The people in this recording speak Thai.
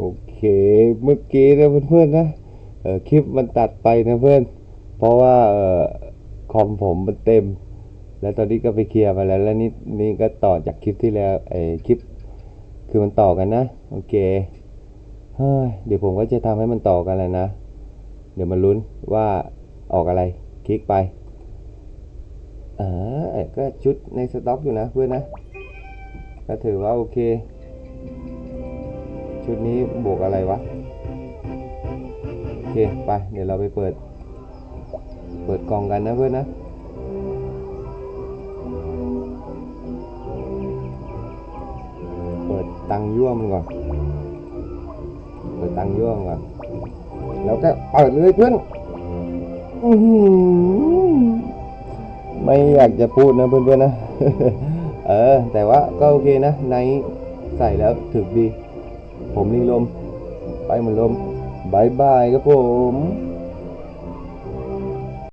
โอเคเมื่อกี้นะเพื่อนๆนะเออคลิปมันตัดไปนะเพื่อน เพราะว่าคอมผมมันเต็ม แล้วตอนนี้ก็ไปเคลียร์มาแล้วแล้วนี่นี่ก็ต่อจากคลิปที่แล้วไอ้คลิปคือมันต่อกันนะ โอเคเฮ้ยเดี๋ยวผมก็จะทำให้มันต่อกันแล้วนะ เดี๋ยวมาลุ้นว่าออกอะไร คลิกไปอ่าก็ชุดในสต็อกอยู่นะเพื่อนนะ ก็ถือว่าโอเค ชุดนี้บวกอะไรวะ โอเค ไป เดี๋ยวเราไปเปิด เปิดกล่องกันนะเพื่อนนะเปิดตังยั่วมันก่อน เปิดตังยั่วมันก่อน แล้วก็เปิดเลยเพื่อนไม่อยากจะพูดนะเพื่อนๆนะ เออ แต่ว่าก็โอเคนะ ในใส่แล้วถึกดี ผมลิงลม ไปเหมือนลมบายบายครับผม